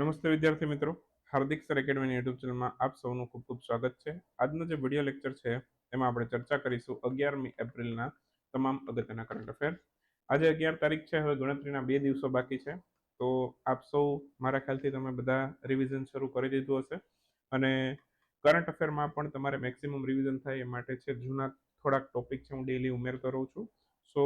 નમસ્તે વિદ્યાર્થી મિત્રો. હાર્દિક સર એકેડમીની યુટ્યુબ ચેનલમાં આપ સૌનું ખૂબ ખૂબ સ્વાગત છે. આજનો જે વીડિયો લેક્ચર છે એમાં આપણે ચર્ચા કરીશું અગિયારમી એપ્રિલના તમામ અગત્યના કરંટ અફેર આજે અગિયાર તારીખ છે, હવે ગણતરીના બે દિવસો બાકી છે. તો આપ સૌ મારા ખ્યાલથી તમે બધા રિવિઝન શરૂ કરી દીધું હશે. અને કરંટ અફેરમાં પણ તમારે મેક્સિમમ રિવિઝન થાય એ માટે છે, જૂના થોડાક ટોપિક છે હું ડેઇલી ઉમેરતો રહું છું. સો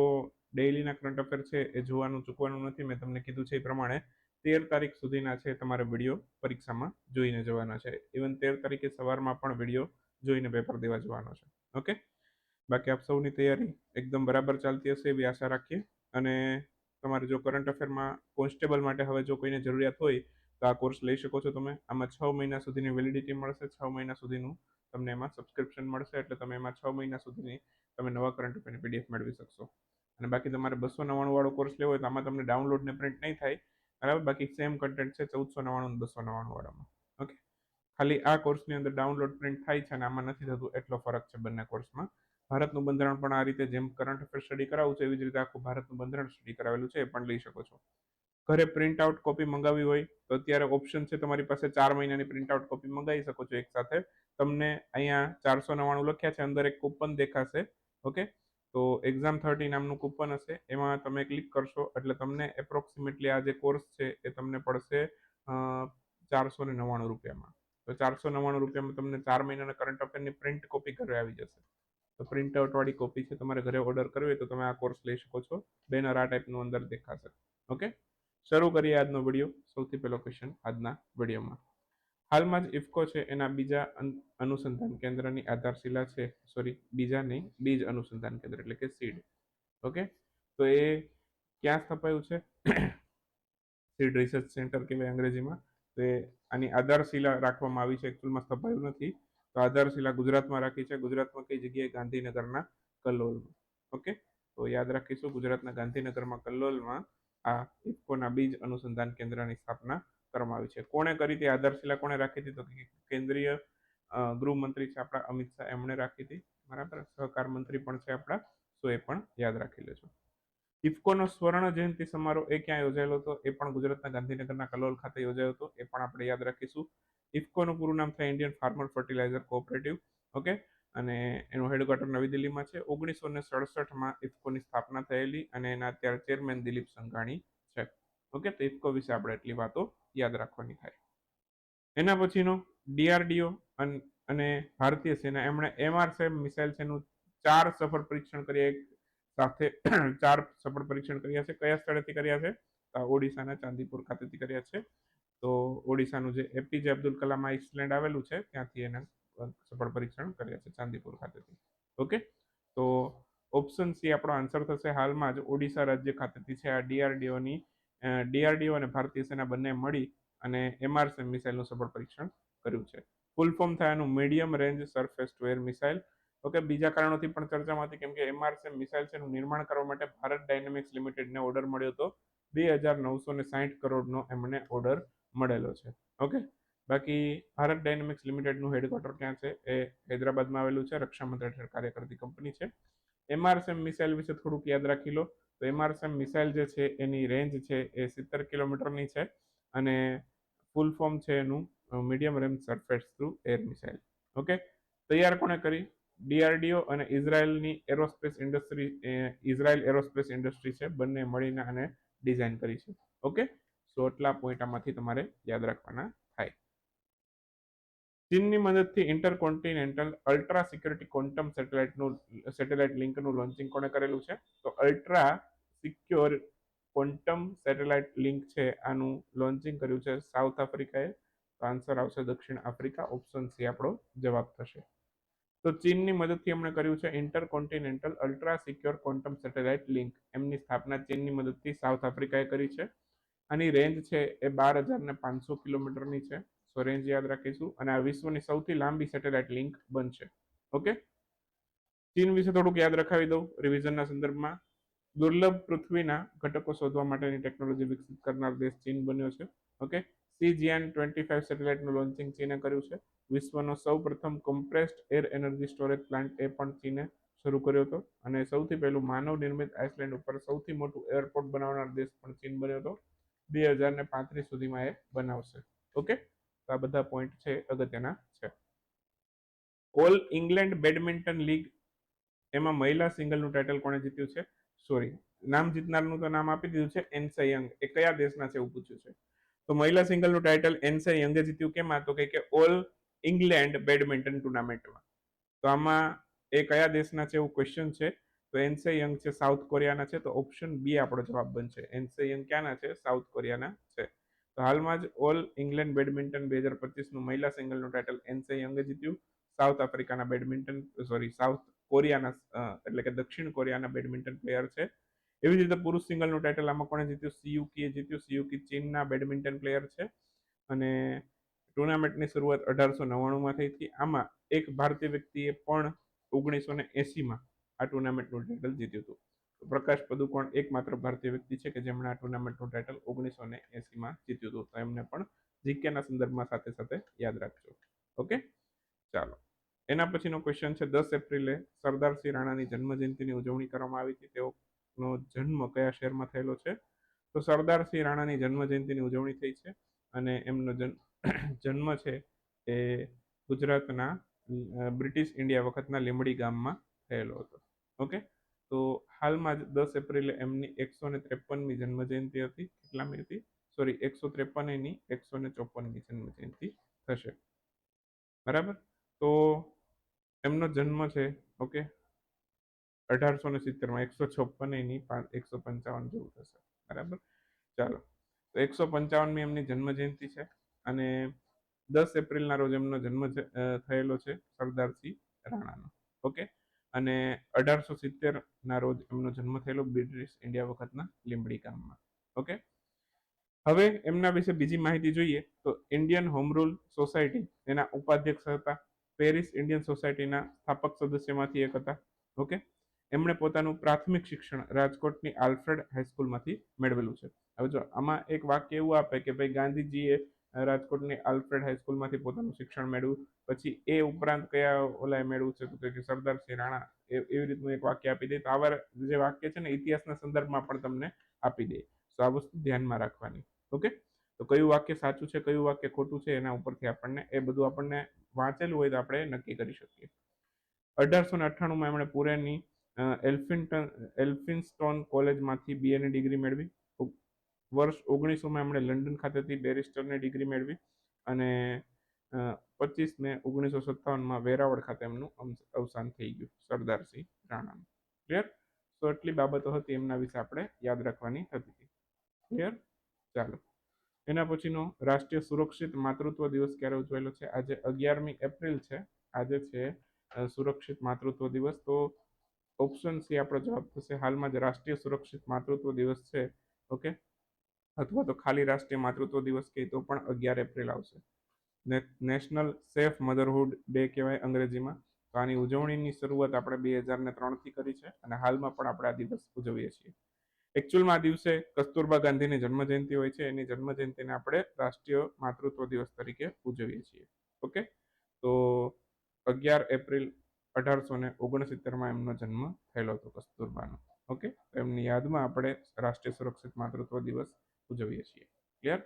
ડેઈલીના કરંટ અફેર છે એ જોવાનું, ચૂકવાનું નથી. મેં તમને કીધું છે એ પ્રમાણે તેર તારીખ સુધીના છે તમારે વીડિયો પરીક્ષામાં જોઈને જવાના છે. ઇવન તેર તારીખે સવારમાં પણ વીડિયો જોઈને પેપર દેવા જવાનો છે. ઓકે બાકી આપ સૌની તૈયારી એકદમ બરાબર ચાલતી હશે એવી આશા રાખીએ. અને તમારે જો કરંટ અફેરમાં કોન્સ્ટેબલ માટે હવે જો કોઈને જરૂરિયાત હોય, તો આ કોર્સ લઈ શકો છો તમે. આમાં છ મહિના સુધીની વેલિડિટી મળશે, છ મહિના સુધીનું તમને એમાં સબસ્ક્રિપ્શન મળશે, એટલે તમે એમાં છ મહિના સુધીની તમે નવા કરંટ અફેરની પીડીએફ મેળવી શકશો. અને બાકી તમારે બસો નવ્વાણું વાળો કોર્સ લેવો હોય તો આમાં તમને ડાઉનલોડ ને પ્રિન્ટ નહીં થાય. બરાબર? બાકી સેમ કન્ટેન્ટ છે ચૌદસો નવ્વાણું બસો નવ્વાણું વાળામાં. ઓકે ખાલી આ કોર્સની અંદર ડાઉનલોડ પ્રિન્ટ થાય છે અને આમાં નથી થતું એટલો ફરક છે બંને કોર્સમાં ભારતનું બંધારણ પણ આ રીતે જેમ કરંટ અફેર સ્ટડી કરાવું છે, એવી જ રીતે આખું ભારતનું બંધારણ સ્ટડી કરાવેલું છે, એ પણ લઈ શકો છો. ઘરે પ્રિન્ટ આઉટ કોપી મંગાવી હોય, તો અત્યારે ઓપ્શન છે તમારી પાસે ચાર મહિનાની પ્રિન્ટ આઉટ કોપી મંગાવી શકો છો એક સાથે. તમને અહીંયા ચારસો નવ્વાણું લખ્યા છે, અંદર એક કૂપન દેખાશે. ઓકે તો એક્ઝામ થર્ટી નામનું કૂપન હશે. એમાં તમે ક્લિક કરશો, એટલે તમને એપ્રોક્સિમેટલી આ જે કોર્સ છે, એ તમને પડશે ચારસો ને નવ્વાણું રૂપિયામાં. તો ચારસો નવ્વાણું રૂપિયામાં તમને ચાર મહિનાના કરંટ અફેરની પ્રિન્ટ કોપી ઘરે આવી જશે. તો પ્રિન્ટ આઉટવાળી કોપી છે, તમારે ઘરે ઓર્ડર કરવી હોય તો તમે આ કોર્સ લઈ શકો છો. બેનર આ ટાઈપનું અંદર દેખાશે. ઓકે શરૂ કરીએ આજનો વીડિયો સૌથી પહેલો ક્વેશ્ચન આજના વિડીયોમાં હાલમાં જ ઇફકો છે, એના બીજા અનુસંધાન કેન્દ્રની આધારશિલા છે સોરી બીજા નહીં, બીજ અનુસંધાન કેન્દ્ર એટલે કે સીડ ઓકે તો એ ક્યાં સ્થપાયું છે? સીડ રિસર્ચ સેન્ટર કહેવાય અંગ્રેજીમાં. તો એ આની આધારશિલા રાખવામાં આવી છે એકચ્યુઅલમાં સ્થપાયું નથી. તો આધારશિલા ગુજરાતમાં રાખી છે, ગુજરાતમાં કઈ જગ્યાએ ગાંધીનગરના કલ્લોલમાં ઓકે તો યાદ રાખીશું, ગુજરાતના ગાંધીનગરમાં કલ્લોલમાં આ ઇફકોના બીજ અનુસંધાન કેન્દ્રની સ્થાપના કરવામાં આવી છે. કોણે કરી હતી? આધારશિલા કોણે રાખી હતી? તો કેન્દ્રીય ગૃહમંત્રી છે આપણા અમિત શાહ એમણે રાખી હતી. બરાબર? સહકાર મંત્રી પણ છે આપણા. તો એ પણ યાદ રાખી લેજો. ઇફકોનો સ્વર્ણ જયંતિ સમારોહ એ ક્યાં યોજાયેલો હતો? એ પણ ગુજરાતના ગાંધીનગરના કલોલ ખાતે યોજાયો હતો. એ પણ આપણે યાદ રાખીશું. ઇફકોનું પૂરું નામ થાય Indian farmer fertiliser cooperative. Okay? અને એનું હેડક્વાર્ટર નવી દિલ્હીમાં છે. ઓગણીસો ને સડસઠમાં ઇફકોની સ્થાપના થયેલી અને એના અત્યારે ચેરમેન દિલીપ સંઘાણી છે. ઓકે? તો ઇફકો વિશે આપણે એટલી વાતો યાદ રાખવાની થાય. એના પછીનો ડીઆરડીઓ અને ભારતીય સેના. એમણે એમઆરસેમ મિસાઇલ સેનું ચાર સફળ પરીક્ષણ કર્યા. એક સાથે ચાર સફળ પરીક્ષણ કર્યા છે. કયા સ્થળેથી કર્યા છે? ઓડિશાના ચાંદીપુર ખાતેથી કર્યા છે. તો ઓડિશાનું જે એપીજે અબ્દુલ કલામ આઇસલેન્ડ આવેલું છે, ત્યાંથી એને સફળ પરીક્ષણ કર્યા છે ચાંદીપુર ખાતેથી. ઓકે? તો ઓપ્શન સી આપણો આન્સર થશે હાલમાં જ ઓડિશા રાજ્ય ખાતેથી છે. આ ડીઆરડીઓની ડીઆરડીઓ અને ભારતીય સેના બંને મળી અને એમઆરસી મિસાઇલનું સફળ પરીક્ષણ કર્યું છે. ફૂલ ફોર્મ થયાનું medium range surface to air missile okay, બીજા કારણોથી પણ ચર્ચામાં હતી, કેમ કે એમઆરસી મિસાઇલ છે એનું નિર્માણ કરવા માટે ભારત ડાયનેમિક્સ લિમિટેડને ઓર્ડર મળ્યો હતો. બે હજાર નવસો ને સાહીઠ કરોડનો એમને ઓર્ડર મળેલો છે. ઓકે, બાકી ભારત ડાયનેમિક્સ લિમિટેડનું હેડક્વાર્ટર ક્યાં છે? એ હૈદરાબાદમાં આવેલું છે. રક્ષા મંત્રાલય કાર્ય કરતી કંપની છે એમઆરસેમ મિસાઇલ વિશે થોડુંક યાદ રાખી લો. તો એમઆરસેમ મિસાઇલ જે છે, એની રેન્જ છે એ સિત્તેર કિલોમીટરની છે અને ફૂલ ફોર્મ છે એનું medium range surface through air missile. Okay? તૈયાર કોણે કરી? ડીઆરડીઓ અને ઇઝરાયલની aerospace industry Israel aerospace industry છે, બંને મળીને આને ડિઝાઇન કરી છે. ઓકે? સો એટલા પોઈન્ટ આમાંથી તમારે યાદ રાખવાના થાય. ચીનની મદદથી ઇન્ટરકોન્ટિનેન્ટલ અલ્ટ્રા સિક્યોરિટી ક્વોન્ટમ સેટેલાઇટનું, સેટેલાઇટ લિંકનું લોન્ચિંગ કોણે કરેલું છે? તો ultra secure quantum satellite link છે, આનું લોન્ચિંગ કર્યું છે સાઉથ આફ્રિકાએ. તો આન્સર આવશે દક્ષિણ આફ્રિકા, ઓપ્શન સી આપણો જવાબ થશે. તો ચીનની મદદથી એમણે કર્યું છે inter continental ultra secure quantum satellite link. એમની સ્થાપના ચીનની મદદથી સાઉથ આફ્રિકાએ કરી છે. આની રેન્જ છે એ બાર હજાર ને પાંચસો કિલોમીટરની છે. સો રેન્જ યાદ રાખીશું. અને આ વિશ્વની સૌથી લાંબી સેટેલાઇટ લિંક બનશે. ઓકે? ચીન વિશે થોડુંક યાદ રખાવી દઉં રિવિઝનના સંદર્ભમાં. દુર્લભ પૃથ્વીના ઘટકો શોધવા માટેની ટેકનોલોજી વિકસિત કરનાર દેશ ચીન બન્યો છે. Okay C G N twenty five સેટેલાઇટનું launching ચીને કર્યું છે. વિશ્વનો સૌ પ્રથમ compressed air energy storage plant એ પણ ચીને શરૂ કર્યો હતો. અને સૌથી પહેલું માનવ નિર્મિત આઇસલેન્ડ ઉપર સૌથી મોટું એરપોર્ટ બનાવનાર દેશ પણ ચીન બન્યો હતો. બે હજાર ને પાંત્રીસ સુધીમાં એ બનાવશે. ઓકે તો આ બધા પોઈન્ટ છે, અગત્યના છે. ઓલ ઇંગ્લેન્ડ બેડમિન્ટન લીગ એમાં મહિલા સિંગલનું ટાઇટલ કોણે જીત્યું છે? સોરી નામ જીતનારનું તો નામ આપી દીધું છે એનસે યંગ એ કયા દેશના છે એવું પૂછ્યું છે. તો મહિલા સિંગલનું ટાઇટલ એનસે યંગે જીત્યું કેમાં? તો કે ઓલ ઇંગ્લેન્ડ બેડમિન્ટન ટુર્નામેન્ટમાં તો આમાં એ કયા દેશના છે એવું ક્વેશ્ચન છે. તો એનસે યંગ છે સાઉથ કોરિયાના છે. તો ઓપ્શન બી આપણો જવાબ બનશે. એનસે યંગ ક્યાંના છે? સાઉથ કોરિયાના છે. તો હાલમાં જ ઓલ ઇંગ્લેન્ડ બેડમિન્ટન બે હજાર પચીસનું મહિલા સિંગલનું ટાઇટલ એનસે યંગે જીત્યું. સાઉથ આફ્રિકાના બેડમિન્ટન સોરી સાઉથ કોરિયાના એટલે કે દક્ષિણ કોરિયાના બેડમિન્ટન પ્લેયર છે. એવી જ રીતે પુરુષ સિંગલનું ટાઇટલ આમાં કોણે જીત્યું? સીયુકીએ જીત્યું. સીયુકી ચીનના બેડમિન્ટન પ્લેયર છે. અને ટુર્નામેન્ટની શરૂઆત અઢારસો નવ્વાણુંમાં થઈ હતી. આમાં એક ભારતીય વ્યક્તિએ પણ ઓગણીસો ને એંસીમાં આ ટુર્નામેન્ટનું ટાઇટલ જીત્યું હતું. પ્રકાશ પદુકોણ એકમાત્ર ભારતીય વ્યક્તિ છે કે જેમણે આ ટુર્નામેન્ટનું ટાઇટલ ઓગણીસો ને એંસીમાં જીત્યું હતું. તો એમને પણ જીકેના સંદર્ભમાં સાથે સાથે યાદ રાખજો. ઓકે? ચાલો. એના પછીનો ક્વેશ્ચન છે, દસ એપ્રિલે સરદારસિંહ રાણાની જન્મજયંતિની ઉજવણી કરવામાં આવી હતી. તેઓનો જન્મ કયા શહેરમાં થયેલો છે? તો સરદારસિંહ રાણાની જન્મજયંતિની ઉજવણી થઈ છે અને એમનો જન્મ છે એ ગુજરાતના બ્રિટિશ ઇન્ડિયા વખતના લીંબડી ગામમાં થયેલો હતો. ઓકે? તો હાલમાં જ દસ એપ્રિલે એમની એકસો ને ત્રેપનમી જન્મજયંતિ હતી. કેટલામી હતી? સોરી, એકસો ત્રેપનની, એકસો ને ચોપનની જન્મજયંતિ થશે. બરાબર? એમનો જન્મ છે ઓકે અઢારસો ને સિત્તેરમાં, એકસો છપ્પન એની એકસો પંચાવન જેવું થશે, બરાબર? ચાલો, તો એકસો પંચાવનમી એમની જન્મ જયંતિ છે અને દસ એપ્રિલના રોજ એમનો જન્મ થયેલો છે સરદારસિંહ રાણાનો ઓકે અને અઢારસો સિત્તેરના રોજ એમનો જન્મ થયેલો બ્રિટિશ ઇન્ડિયા વખતના લીંબડી ગામમાં ઓકે હવે એમના વિશે બીજી માહિતી જોઈએ તો ઇન્ડિયન હોમ રૂલ સોસાયટી એના ઉપાધ્યક્ષ હતા પેરિસ ઇન્ડિયન સોસાયટીના સ્થાપક સદસ્યમાંથી એક હતા. ઓકે? એમણે પોતાનું પ્રાથમિક શિક્ષણ રાજકોટની આલ્ફ્રેડ હાઈસ્કૂલમાંથી મેળવેલું છે. હવે જો આમાં એક વાક્ય એવું આપે કે ભાઈ ગાંધીજીએ રાજકોટની આલ્ફ્રેડ હાઈસ્કૂલમાંથી પોતાનું શિક્ષણ મેળવ્યું, પછી એ ઉપરાંત કયા ઓલાએ મેળવ્યું છે? તો કે સરદારસિંહ રાણા એવી રીતનું એક વાક્ય આપી દે. તો આવા જે વાક્ય છે ને, ઇતિહાસના સંદર્ભમાં પણ તમને આપી દે. તો આ વસ્તુ ધ્યાનમાં રાખવાની. ઓકે? તો કયું વાક્ય સાચું છે, કયું વાક્ય ખોટું છે, એના ઉપરથી આપણને, એ બધું આપણને વાંચેલું હોય તો આપણે નક્કી કરી શકીએ. અઢારસો ને અઠ્ઠાણુંમાં એમણે પુરેની એલ્ફિન્ટન, એલ્ફિન્સ્ટોન કોલેજમાંથી બીએની ડિગ્રી મેળવી. વર્ષ ઓગણીસોમાં એમણે લંડન ખાતેથી બેરિસ્ટરની ડિગ્રી મેળવી અને પચીસ મે ઓગણીસો સત્તાવનમાં વેરાવળ ખાતે એમનું અવસાન થઈ ગયું સરદારસિંહ રાણાનું. ક્લિયર તો એટલી બાબતો હતી, એમના વિશે આપણે યાદ રાખવાની હતી. ક્લિયર ચાલો. એના પછીનો રાષ્ટ્રીય સુરક્ષિત માતૃત્વ દિવસ ક્યારે ઉજવાયેલો છે? આજે અગિયારમી એપ્રિલ છે. આજે છે સુરક્ષિત માતૃત્વ દિવસ. તો ઓપ્શન સી આપણો જવાબ થશે. હાલમાં જે રાષ્ટ્રીય સુરક્ષિત માતૃત્વ દિવસ છે. ઓકે? અથવા તો ખાલી રાષ્ટ્રીય માતૃત્વ દિવસ કહે તો પણ અગિયાર એપ્રિલ આવશે. નેશનલ સેફ મધરહુડ ડે કહેવાય અંગ્રેજીમાં. તો આની ઉજવણીની શરૂઆત આપણે બે હજાર ને ત્રણથી કરી છે અને હાલમાં પણ આપણે આ દિવસ ઉજવીએ છીએ. એકચ્યુઅલમાં આ દિવસે કસ્તુરબા ગાંધીની જન્મજયંતિ હોય છે. એની જન્મજયંતિને આપણે રાષ્ટ્રીય માતૃત્વ દિવસ તરીકે ઉજવીએ છીએ. ઓકે? તો અગિયાર એપ્રિલ અઢારસો ને ઓગણસિત્તેરમાં એમનો જન્મ થયેલો હતો કસ્તુરબાનો. ઓકે? એમની યાદમાં આપણે રાષ્ટ્રીય સુરક્ષિત માતૃત્વ દિવસ ઉજવીએ છીએ. ક્લિયર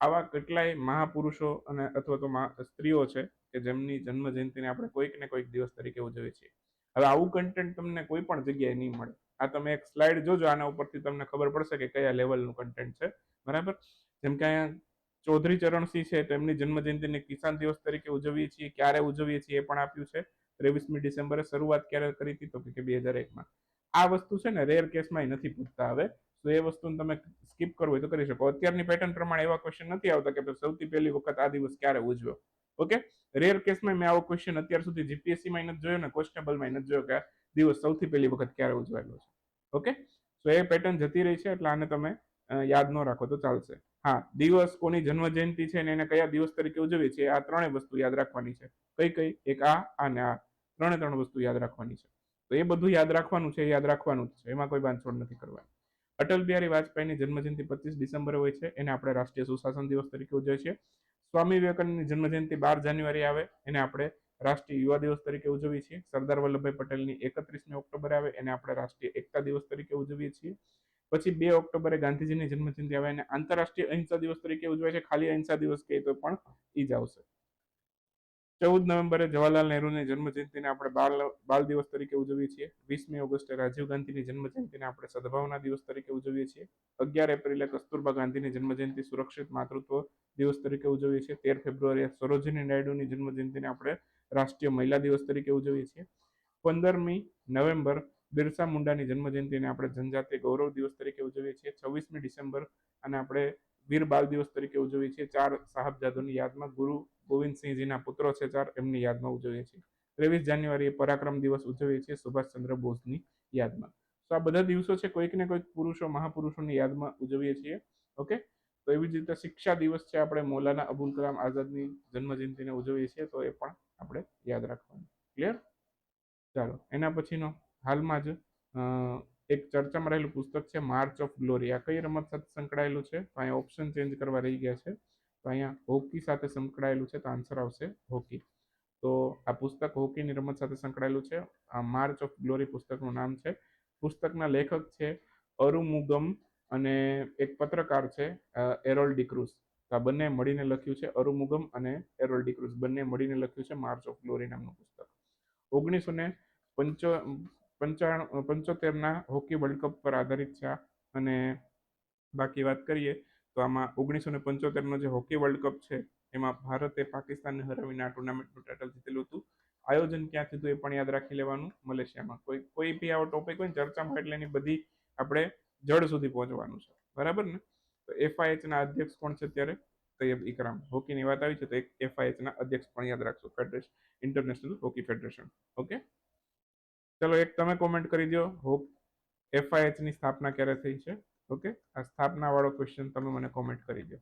આવા કેટલાય મહાપુરુષો અને અથવા તો સ્ત્રીઓ છે કે જેમની જન્મ જયંતિને આપણે કોઈક ને કોઈક દિવસ તરીકે ઉજવીએ છીએ. હવે આવું કન્ટેન્ટ તમને કોઈ પણ જગ્યાએ નહીં મળે. આ તમે એક સ્લાઇડ જોજો, આના ઉપરથી તમને ખબર પડશે કે કયા લેવલનું કન્ટેન્ટ છે. બરાબર? જેમ કે અહીંયા ચૌધરી ચરણસિંહ છે તો એમની જન્મ કિસાન દિવસ તરીકે ઉજવીએ છીએ. ક્યારે ઉજવીએ છીએ એ પણ આપ્યું છે. ત્રેવીસમી ડિસેમ્બરે શરૂઆત ક્યારે કરી હતી તો કે બે હજાર એકમાં. આ વસ્તુ છે ને રેર કેસમાં નથી પૂછતા હવે. તો એ વસ્તુને તમે સ્કીપ કરવું હોય તો કરી શકો. અત્યારની પેટર્ન પ્રમાણે એવા ક્વેશ્ચન નથી આવતા કે સૌથી પહેલી વખત આ દિવસ ક્યારે ઉજવ્યો. ઓકે? રેર કેસમાં મેં આવો ક્વેશ્ચન અત્યાર સુધી જીપીએસસીમાં નથી જોયો ને કોન્સ્ટેબલમાં નથી જોયો કે દિવસ સૌથી પહેલી વખત ક્યારે ઉજવાયેલો છે? ઓકે તો એ પેટર્ન જતી રહી છે, એટલે આને તમે યાદ ન રાખો તો ચાલશે. હા, દિવસ કોની જન્મ જયંતિ છે ને એને કયા દિવસ તરીકે ઉજવીએ છીએ, આ ત્રણેય વસ્તુ યાદ રાખવાની છે. કઈ કઈ? એક આ અને આ. ત્રણે ત્રણ વસ્તુ યાદ રાખવાની છે. તો એ બધું યાદ રાખવાનું છે યાદ રાખવાનું જ છે. એમાં કોઈ બાંધછોડ નથી કરવાની. અટલ બિહારી વાજપેયીની જન્મજયંતિ પચીસ ડિસેમ્બરે હોય છે, એને આપણે રાષ્ટ્રીય સુશાસન દિવસ તરીકે ઉજવીએ છીએ. સ્વામી વિવેકાનંદની જન્મજયંતિ બાર જાન્યુઆરી આવે, એને આપણે રાષ્ટ્રીય યુવા દિવસ તરીકે ઉજવીએ છીએ. સરદાર વલ્લભભાઈ પટેલની એકત્રીસમી ઓક્ટોબરે આવે, એને આપણે રાષ્ટ્રીય એકતા દિવસ તરીકે ઉજવીએ છીએ. પછી બે ઓક્ટોબરે ગાંધીજીની જન્મજયંતિ આવે અને આંતરરાષ્ટ્રીય અહિંસા દિવસ તરીકે ઉજવાય છે. ખાલી અહિંસા દિવસ કહે તો પણ ઈ જ આવશે. ચૌદ નવેમ્બરે જવાહરલાલ નહેરુની જન્મજયંતિને આપણે બાળ બાળ દિવસ તરીકે ઉજવીએ છીએ. વીસમી ઓગસ્ટે રાજીવ ગાંધીની જન્મજયંતિને આપણે સદભાવના દિવસ તરીકે ઉજવીએ છીએ. અગિયાર એપ્રિલે કસ્તુરબા ગાંધીની જન્મજયંતિ સુરક્ષિત માતૃત્વ દિવસ તરીકે ઉજવીએ છીએ. તેર ફેબ્રુઆરીએ સરોજિની નાયડુની જન્મજયંતિને આપણે રાષ્ટ્રીય મહિલા દિવસ તરીકે ઉજવીએ છીએ. પંદરમી નવેમ્બર બિરસા મુંડાની જન્મજયંતિને આપણે જનજાતીય ગૌરવ દિવસ તરીકે ઉજવીએ છીએ. છવ્વીસમી ડિસેમ્બર અને આપણે વીર બાલ દિવસ તરીકે ઉજવીએ છીએ. ચાર સાહેબજાદોની યાદમાં ગુરુ ગોવિંદસિંહજીના પુત્રો છે ચાર, એમની યાદમાં ઉજવીએ છીએ. ત્રેવીસ જાન્યુઆરીએ પરાક્રમ દિવસ ઉજવીએ છીએ સુભાષચંદ્ર બોઝની યાદમાં. તો આ બધા દિવસો છે કોઈક ને કોઈક પુરુષો, મહાપુરુષોની યાદમાં ઉજવીએ છીએ. ઓકે? તો એવી જ રીતે શિક્ષા દિવસ છે આપણે મૌલાના અબુલ કલામ આઝાદની જન્મજયંતિને ઉજવીએ છીએ. તો એ પણ આપણે યાદ રાખવાનું. ક્લિયર ચાલો, એના પછીનો હાલમાં જ એક ચર્ચામાં રહેલું પુસ્તક છે માર્ચ ઓફ ગ્લોરી આ કઈ રમત સાથે સંકળાયેલું છે? તો અહીંયા ઓપ્શન ચેન્જ કરવા રહી ગયા છે. તો અહીંયા હોકી સાથે સંકળાયેલું છે, તો આન્સર આવશે હોકી તો આ પુસ્તક હોકીની રમત સાથે સંકળાયેલું છે. આ માર્ચ ઓફ ગ્લોરી પુસ્તકનું નામ છે. પુસ્તકના લેખક છે અરુમુગમ અને એક પત્રકાર છે એરોલ ડિક્રુઝ આ બંને મળીને લખ્યું છે અરુમુગમ અને એરોલ ડિક્રુઝ બંને મળીને લખ્યું છે માર્ચ ઓફ ગ્લોરી નામનું પુસ્તક. ઓગણીસો ને પંચો, પંચાણું, પંચોતેરના હોકી વર્લ્ડ કપ પર આધારિત છે અને બાકી વાત કરીએ તો આમાં ઓગણીસો ને પંચોતેરનો જે હોકી વર્લ્ડ કપ છે, એમાં ભારતે પાકિસ્તાનને હરાવીને આ ટુર્નામેન્ટનું ટાઇટલ જીતેલું હતું. આયોજન ક્યાં થયું એ પણ યાદ રાખી લેવાનું મલેશિયામાં. કોઈ કોઈ બી આવો ટોપિક હોય ચર્ચામાં એટલે એની બધી આપણે જડ સુધી પહોંચવાનું છે. બરાબર ને? તો એફઆઈએચના અધ્યક્ષ કોણ છે અત્યારે? તૈયબ ઇકરામ. હોકીની વાત આવી છે તો એક એફઆઈએચના અધ્યક્ષ પણ યાદ રાખશો. Federation international hockey federation okay ચલો એક તમે કોમેન્ટ કરી દો હોપ એફઆઈએચની સ્થાપના ક્યારે થઈ છે? ઓકે આ સ્થાપના વાળો ક્વેશ્ચન તમે મને કોમેન્ટ કરી દો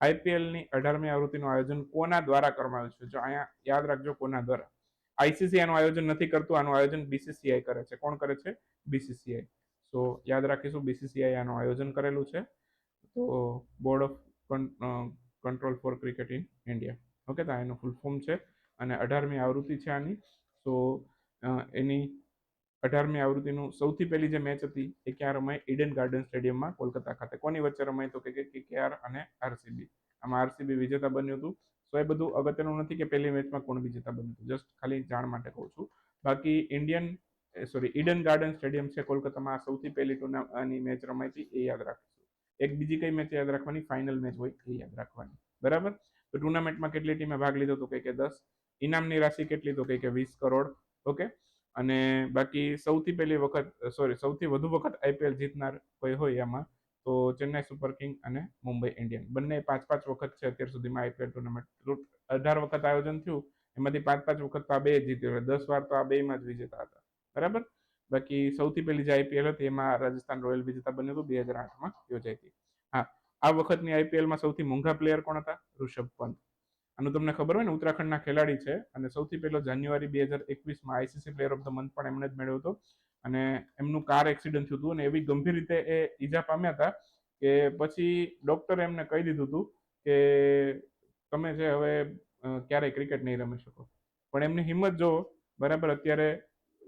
આઈપીએલની અઢારમી આવૃત્તિનું આયોજન કોના દ્વારા કરવામાં આવ્યું છે? જો અહીંયા યાદ રાખજો કોના દ્વારા. આઈસીસી આનું આયોજન નથી કરતું, આનું આયોજન બીસીસીઆઈ કરે છે. કોણ કરે છે? બીસીસીઆઈ સો યાદ રાખીશું બીસીસીઆઈ આનું આયોજન કરેલું છે. તો board of control for cricket in India okay તો એનું ફૂલ ફોર્મ છે અને અઢારમી આવૃત્તિ છે આની. સો એની અઢારમી આવૃત્તિનું સૌથી પહેલી જે મેચ હતી એ ક્યાં રમાય ઇડન ગાર્ડન સ્ટેડિયમમાં કોલકાતા ખાતે. કોની વચ્ચે રમાય તો કે કેકેઆર અને આરસીબી. આમાં આરસીબી વિજેતા બન્યું હતું. તો એ બધું અગત્યનું નથી કે પહેલી મેચમાં કોણ વિજેતા બન્યું હતું. જસ્ટ ખાલી જાણ માટે કહું છું. બાકી Indian sorry Eden garden stadium છે કોલકાતામાં સૌથી પહેલી ટુર્નાની મેચ રમાઈ હતી, એ યાદ રાખીશું એક બીજી કઈ મેચ યાદ રાખવાની? ફાઇનલ મેચ હોય એ યાદ રાખવાની. બરાબર? તો ટુર્નામેન્ટમાં કેટલી ટીમે ભાગ લીધો તો કઈ કે દસ. ઇનામની રાશિ કેટલી તો કઈ કે વીસ કરોડ. ઓકે? અને બાકી સૌથી પહેલી વખત સોરી સૌથી વધુ વખત આઈપીએલ જીતનાર કોઈ હોય એમાં તો ચેન્નાઈ સુપર કિંગ અને મુંબઈ ઇન્ડિયન. બંને પાંચ પાંચ વખત છે અત્યાર સુધીમાં આઈપીએલ ટુર્નામેન્ટ અઢાર વખત આયોજન થયું. એમાંથી પાંચ પાંચ વખત તો આ બે જીત્યું. એટલે દસ વાર તો આ બેમાં જ વિજેતા હતા. બરાબર? બાકી સૌથી પહેલી જે આઈપીએલ હતી, એમાં રાજસ્થાન રોયલ વિજેતા બન્યું હતું, બે હજાર આઠમાં યોજાઈ હતી. હા, આ વખતની આઈપીએલમાં સૌથી મોંઘા પ્લેયર કોણ હતા? ઋષભ પંત. આનું તમને ખબર હોય ને, ઉત્તરાખંડના ખેલાડી છે, અને સૌથી પહેલો જાન્યુઆરી બે હજાર એકવીસમાં ICC player of the month પણ એમણે જ મેળવ્યો હતો. અને એમનું કાર એક્સિડન્ટ થયું હતું, અને એવી ગંભીર રીતે એ ઈજા પામ્યા હતા કે પછી ડોક્ટરે એમને કહી દીધું હતું કે તમે છે હવે ક્યારેય ક્રિકેટ નહીં રમી શકો. પણ એમની હિંમત જો બરાબર અત્યારે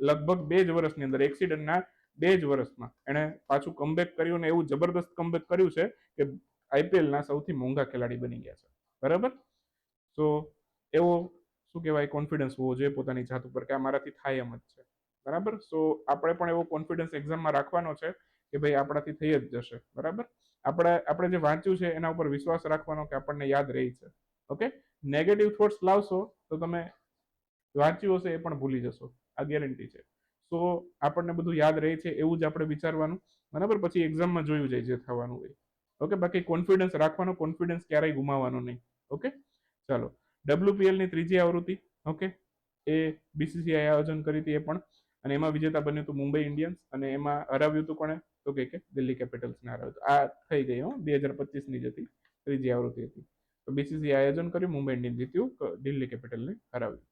લગભગ બે જ વર્ષની અંદર એક્સિડન્ટના બે જ વર્ષમાં. એણે પાછું કમબેક કર્યું ને એવું જબરદસ્ત કમબેક કર્યું છે કે આઈપીએલના સૌથી મોંઘા ખેલાડી બની ગયા છે. બરાબર? સો એવો શું કહેવાય કોન્ફિડન્સ હોવો જોઈએ પોતાની જાત ઉપર કે આ મારાથી થાય એમ જ છે. બરાબર? સો આપણે પણ એવો કોન્ફિડન્સ એક્ઝામમાં રાખવાનો છે કે ભાઈ આપણાથી થઈ જ જશે. બરાબર? આપણે આપણે જે વાંચ્યું છે એના ઉપર વિશ્વાસ રાખવાનો કે આપણને યાદ રહી છે. ઓકે નેગેટિવ થોટ્સ લાવશો તો તમે વાંચ્યું હશે એ પણ ભૂલી જશો. આ ગેરંટી છે. સો આપણને બધું યાદ રહે છે એવું જ આપણે વિચારવાનું. બરાબર? પછી એક્ઝામમાં જોયું જાય જે થવાનું હોય. ઓકે બાકી કોન્ફિડન્સ રાખવાનો કોન્ફિડન્સ ક્યારેય ગુમાવવાનો નહીં. ઓકે ચાલો. ડબ્લ્યુપીએલની ત્રીજી આવૃત્તિ. ઓકે એ બીસીસીઆઈ આયોજન કરી હતી એ પણ. અને એમાં વિજેતા બન્યું હતું મુંબઈ ઇન્ડિયન્સ. અને એમાં હરાવ્યું હતું કોણે? તો કે દિલ્હી કેપિટલ્સને હરાવ્યું આ થઈ ગઈ હો. બે હજાર પચીસની જ હતી. ત્રીજી આવૃત્તિ હતી. તો બીસીસીઆઈ આયોજન કર્યું. મુંબઈ ઇન્ડિયન્સ જીત્યું. દિલ્હી કેપિટલને હરાવ્યું.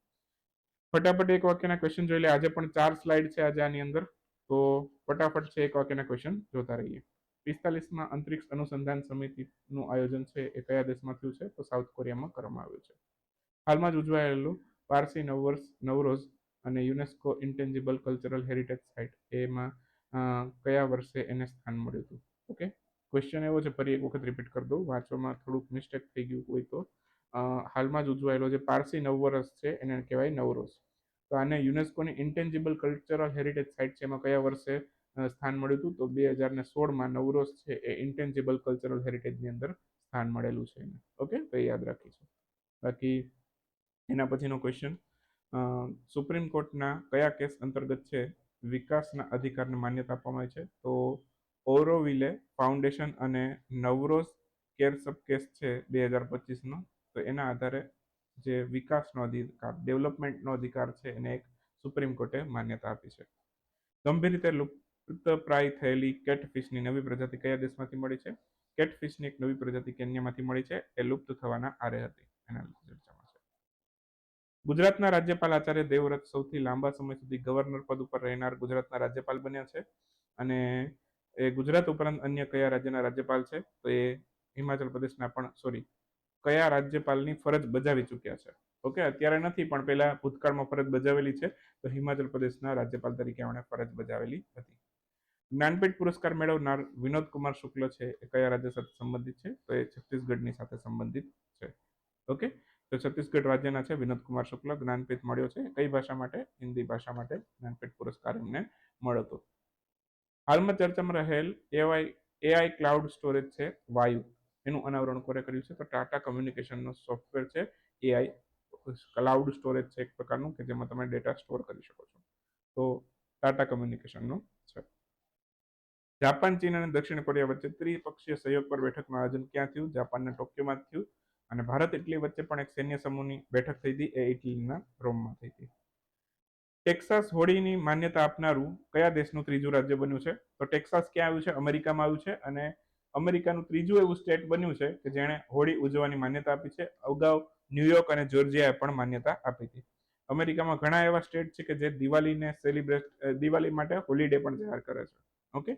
ફટાફટ એક વાક્યના ક્વેશ્ચન જોઈ લે. આજે પણ ચાર સ્લાઇડ છે આજે આની અંદર. તો ફટાફટ છે એક વાક્યના ક્વેશ્ચન જોતા રહીએ. પિસ્તાલીસમાં અંતરિક્ષ અનુસંધાન સમિતિનું આયોજન છે એ કયા દેશમાં થયું છે? તો સાઉથ કોરિયામાં કરવામાં આવ્યું છે. હાલમાં જ ઉજવાયેલું પારસી નવવર્ષ નવરોઝ અને UNESCO intangible cultural heritage site એમાં કયા વર્ષે એને સ્થાન મળ્યું હતું? ઓકે? ક્વેશ્ચન એવો છે, ફરી એક વખત રિપીટ કરી દઉં. વાંચવામાં થોડુંક મિસ્ટેક થઈ ગયું હોય તો. હાલમાં જ ઉજવાયેલો જે પારસી નવવરસ છે, એને કહેવાય નવરોઝ. તો આને યુનેસ્કોની ઇન્ટેન્જિબલ કલ્ચરલ હેરિટેજ સાઇટ છે, એમાં કયા વર્ષે સ્થાન મળ્યું હતું? તો બે હજાર ને સોળમાં નવરોઝ છે, એ ઇન્ટેન્જિબલ કલ્ચરલ હેરિટેજની અંદર સ્થાન મળેલું છે એને. ઓકે? તો યાદ રાખીશું. બાકી એના પછીનો ક્વેશ્ચન. સુપ્રીમ કોર્ટના કયા કેસ અંતર્ગત છે, વિકાસના અધિકારને માન્યતા આપવામાં આવે છે? તો ઓરોવિલે ફાઉન્ડેશન અને નવરોઝ કેર સબ કેસ છે, બે હજાર પચીસનો. તો એના આધારે જે વિકાસનો અધિકાર, ડેવલપમેન્ટનો અધિકાર છે એને એક સુપ્રીમ કોર્ટે માન્યતા આપી છે. ગંભીર રીતે લુપ્તપ્રાય થયેલી કેટફિશની નવી પ્રજાતિ કયા દેશમાંથી મળી છે? કેટફિશની એક નવી પ્રજાતિ કેન્યામાંથી મળી છે. એ લુપ્ત થવાના આરે હતી. એના ચર્ચામાં છે. ગુજરાતના રાજ્યપાલ આચાર્ય દેવવ્રત સૌથી લાંબા સમય સુધી ગવર્નર પદ ઉપર રહેનાર ગુજરાતના રાજ્યપાલ બન્યા છે. અને એ ગુજરાત ઉપરાંત અન્ય કયા રાજ્યના રાજ્યપાલ છે? તો એ હિમાચલ પ્રદેશના પણ, સોરી કયા રાજ્યપાલની ફરજ બજાવી ચૂક્યા છે? ઓકે, અત્યારે નથી, પણ પહેલા ભૂતકાળમાં ફરજ બજાવેલી છે, તો હિમાચલ પ્રદેશના રાજ્યપાલ તરીકે એમણે ફરજ બજાવેલી હતી. જ્ઞાનપીઠ પુરસ્કાર મેળવનાર વિનોદ કુમાર શુક્લ છે, એ કયા રાજ્ય સાથે સંબંધિત છે? તો એ છત્તીસગઢની સાથે સંબંધિત છે. ઓકે, તો છત્તીસગઢ રાજ્યના છે વિનોદ કુમાર શુક્લ, જ્ઞાનપીઠ મળ્યો છે, કઈ ભાષા માટે? હિન્દી ભાષા માટે જ્ઞાનપીઠ પુરસ્કાર એમને મળ્યો હતો. હાલમાં ચર્ચામાં રહેલ એવાય, એઆઈ ક્લાઉડ સ્ટોરેજ છે, વાયુ. એનું અનાવરણ કોરે કર્યું છે. તો ટાટા કમ્યુનિકેશનનો સોફ્ટવેર છે, એઆઈ, ક્લાઉડ સ્ટોરેજ છે એક પ્રકારનું કે જેમાં તમે ડેટા સ્ટોર કરી શકો છો. તો ટાટા કમ્યુનિકેશનનું છે. જાપાન, ચીન અને દક્ષિણ કોરિયા વચ્ચે ત્રિપક્ષીય સહયોગ પર બેઠકનું આયોજન ક્યાં થયું? જાપાનના ટોક્યોમાં થયું. અને ભારત, ઇટલી વચ્ચે પણ એક સૈન્ય સમૂહની બેઠક થઈ હતી. એ ઇટલીના રોમમાં થઈ હતી. ટેક્સાસ હોળીની માન્યતા આપનારું કયા દેશનું ત્રીજું રાજ્ય બન્યું છે? તો ટેક્સાસ ક્યાં આવ્યું છે? અમેરિકામાં આવ્યું છે અને અમેરિકાનું ત્રીજું એવું સ્ટેટ બન્યું છે કે જેણે હોળી ઉજવવાની માન્યતા આપી છે. અગાઉ ન્યુયોર્ક અને જોર્જિયાએ પણ માન્યતા આપી હતી. અમેરિકામાં ઘણા એવા સ્ટેટ છે કે જે દિવાળીને સેલિબ્રેટ દિવાળી માટે હોલિડે પણ જાહેર કરે છે. ઓકે?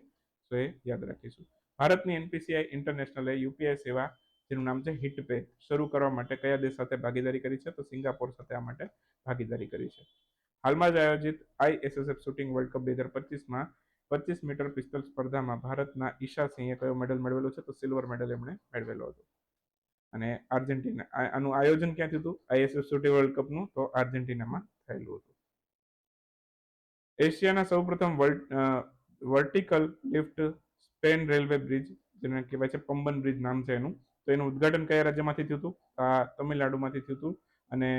તો એ યાદ રાખીશું. ભારતની એનપીસીઆઈ ઇન્ટરનેશનલે યુપીઆઈ સેવા, જેનું નામ છે હિટ પે શરૂ કરવા માટે કયા દેશ સાથે ભાગીદારી કરી છે? તો સિંગાપોર સાથે આ માટે ભાગીદારી કરી છે. હાલમાં જ આયોજિત આઈએસએસએફ શૂટિંગ વર્લ્ડ કપ બે હજાર પચીસમાં પચીસ મીટર પિસ્તલ સ્પર્ધામાં ભારતના ઈશા સિંહે કયો મેડલ મેળવેલો છે? તો સિલ્વર મેડલ એમણે મેળવેલો હતો. અને આર્જેન્ટિના આનું આયોજન ક્યાં થયું હતું? આઈએસએફ સુટી વર્લ્ડ કપનું તો આર્જેન્ટિનામાં થયેલું હતું. એશિયાના સૌપ્રથમ vertical lift span railway bridge, જેને કહેવાય છે પંબન બ્રિજ નામ છે એનું. તો એનું ઉદ્ઘાટન કયા રાજ્યમાંથી થયું હતું? આ તમિલનાડુમાંથી થયું હતું. અને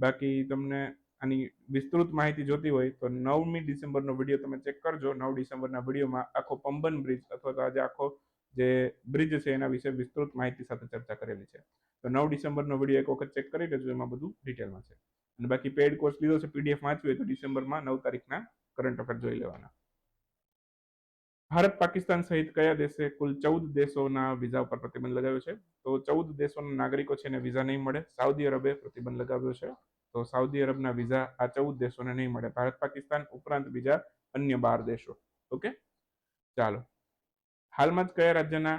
બાકી તમને આની વિસ્તૃત માહિતી જોતી હોય તો નવમી ડિસેમ્બરનો વીડિયો તમે ચેક કરજો. નવ ડિસેમ્બરના વિડીયોમાં આખો પંબન બ્રિજ અથવા તો આજે આખો જે બ્રિજ છે એના વિશે વિસ્તૃત માહિતી સાથે ચર્ચા કરેલી છે. તો નવ ડિસેમ્બરનો વીડિયો એક વખત ચેક કરી લેજો, એમાં બધું ડિટેલમાં છે. અને બાકી પેડ કોર્સ લીધો છે પીડીએફ વાંચવી હોય તો ડિસેમ્બરમાં નવ તારીખના કરંટ અફેર જોઈ લેવાના. ભારત પાકિસ્તાન સહિત કયા દેશે કુલ ચૌદ દેશોના વિઝા ઉપર પ્રતિબંધ લગાવ્યો છે? તો ચૌદ દેશોના નાગરિકો છે એને વિઝા નહીં મળે. સાઉદી અરબે પ્રતિબંધ લગાવ્યો છે. તો સાઉદી અરબના વિઝા આ ચૌદ દેશોને નહીં મળે. ભારત પાકિસ્તાન ઉપરાંત બીજા અન્ય બાર દેશો. ઓકે? ચાલો. હાલમાં જ કયા રાજ્યના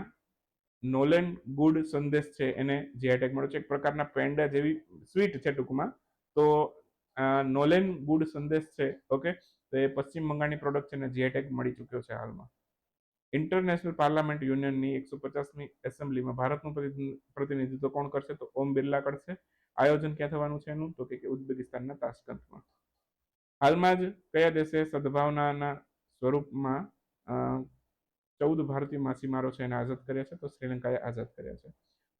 નોલેન ગુડ સંદેશ છે એને જીઆઈ ટેગ મળ્યો છે? એક પ્રકારના પેન્ડા જેવી સ્વીટ છે ટૂંકમાં. તો નોલેન ગુડ સંદેશ છે. ઓકે? તો એ પશ્ચિમ બંગાળની પ્રોડક્ટ છે ને જીઆઈ ટેગ મળી ચૂક્યો છે હાલમાં. ઇન્ટરનેશનલ પાર્લામેન્ટ યુનિયનની એકસો પચાસમી એસેમ્બલીમાં ભારતનું પ્રતિનિધિત્વ કોણ કરશે? તો ઓમ બિરલા કરશે. આયોજન ક્યાં થવાનું છે એનું? તો કે ઉઝબેકિસ્તાનના તાશ્કંતમાં હાલમાં જ કયા દેશે સદભાવનાના સ્વરૂપમાં ચૌદ ભારતીય માછીમારો છે એને આઝાદ કર્યા છે? તો શ્રીલંકાએ આઝાદ કર્યા છે.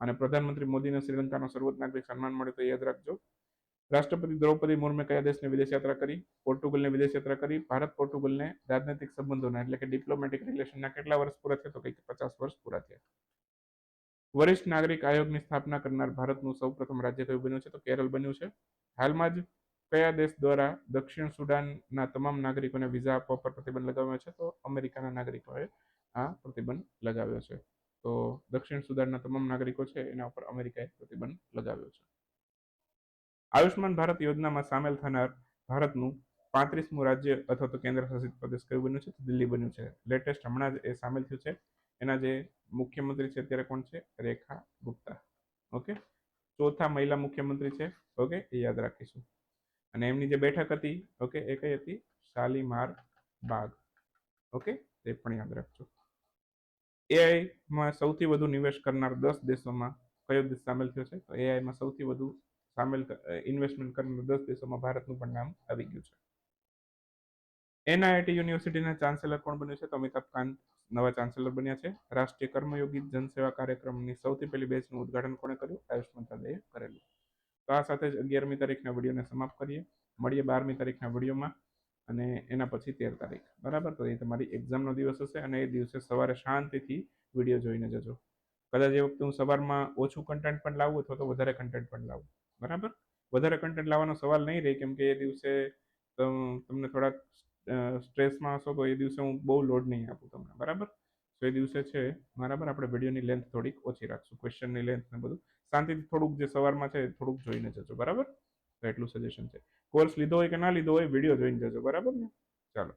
અને પ્રધાનમંત્રી મોદીને શ્રીલંકાનો સર્વોચ્ચ નાગરિક સન્માન મળે તો યાદ રાખજો. રાષ્ટ્રપતિ દ્રૌપદી મુર્મે કયા દેશને વિદેશ યાત્રા કરી? પોર્ટુગલને વિદેશ યાત્રા કરી? ભારત, પોર્ટુગલને રાજનૈતિક સંબંધોના એટલે કે ડિપ્લોમેટિક રિલેશનના કેટલા વર્ષ પૂરા થયા? તો કંઈક પચાસ વર્ષ પૂરા થયા. વરિષ્ઠ નાગરિક આયોગની સ્થાપના કરનાર ભારતનું સૌપ્રથમ રાજ્ય કયું બન્યું છે? તો કેરળ બન્યું છે. હાલમાં જ કયા દેશ દ્વારા દક્ષિણ સુડાનના તમામ નાગરિકોને વિઝા આપવા પર પ્રતિબંધ લગાવ્યો છે? તો અમેરિકાના નાગરિકોએ આ પ્રતિબંધ લગાવ્યો છે. તો દક્ષિણ સુદાનના તમામ નાગરિકો છે, એના ઉપર અમેરિકાએ પ્રતિબંધ લગાવ્યો છે. આયુષ્માન ભારત યોજનામાં સામેલ થનાર ભારતનું પાંત્રીસમું રાજ્ય અથવા તો કેન્દ્ર શાસિત પ્રદેશ કયું બન્યું છે? દિલ્હી બન્યું છે. લેટેસ્ટ હમણાં જ એ સામેલ થયું છે. એના જે મુખ્યમંત્રી છે અત્યારે કોણ છે? રેખા ગુપ્તા. ઓકે? ચોથા મહિલા મુખ્યમંત્રી છે. ઓકે? એ યાદ રાખીશું. અને એમની જે બેઠક હતી, ઓકે? એ કઈ હતી? શાલીમાર બાગ. ઓકે? તે પણ યાદ રાખજો. એઆઈમાં સૌથી વધુ નિવેશ કરનાર દસ દેશોમાં કયો દેશ સામેલ થયો છે? તો એઆઈમાં સૌથી વધુ સામેલ ઇન્વેસ્ટમેન્ટ કરીને દસ દેશોમાં ભારતનું પણ નામ આવી ગયું છે. એનઆઈટી યુનિવર્સિટીના ચાન્સેલર કોણ બન્યું છે? તો અમિતાભ કાંત નવા ચાન્સેલર બન્યા છે. રાષ્ટ્રીય કર્મયોગી જનસેવા કાર્યક્રમની સૌથી પહેલી બેચનું ઉદઘાટન કોણે કર્યું? આયુષ મંત્રાલયે કરેલું. તો આ સાથે જ અગિયારમી તારીખના વિડીયોને સમાપ્ત કરીએ. મળીએ બારમી તારીખના વિડીયોમાં અને એના પછી તેર તારીખ. બરાબર? તો એ તમારી એક્ઝામનો દિવસ હશે અને એ દિવસે સવારે શાંતિથી વીડિયો જોઈને જજો. કદાચ એ વખતે હું સવારમાં ઓછું કન્ટેન્ટ પણ લાવું અથવા તો વધારે કન્ટેન્ટ પણ લાવું. બરાબર? વધારે કન્ટેન્ટ લાવવાનો સવાલ નહીં રહે, કેમ કે એ દિવસે તમ- તમને થોડાક સ્ટ્રેસમાં હશો, તો એ દિવસે હું બહુ લોડ નહીં આપું તમને, બરાબર? તો એ દિવસે છે, બરાબર, આપણે વિડીયોની લેન્થ થોડીક ઓછી રાખશું ક્વેશ્ચનની લેન્થ ને બધું. શાંતિથી થોડુંક જે સવારમાં છે થોડુંક જોઈને જજો, બરાબર? તો એટલું સજેશન છે. કોર્સ લીધો હોય કે ના લીધો હોય વીડિયો જોઈને જજો, બરાબર ને? ચાલો.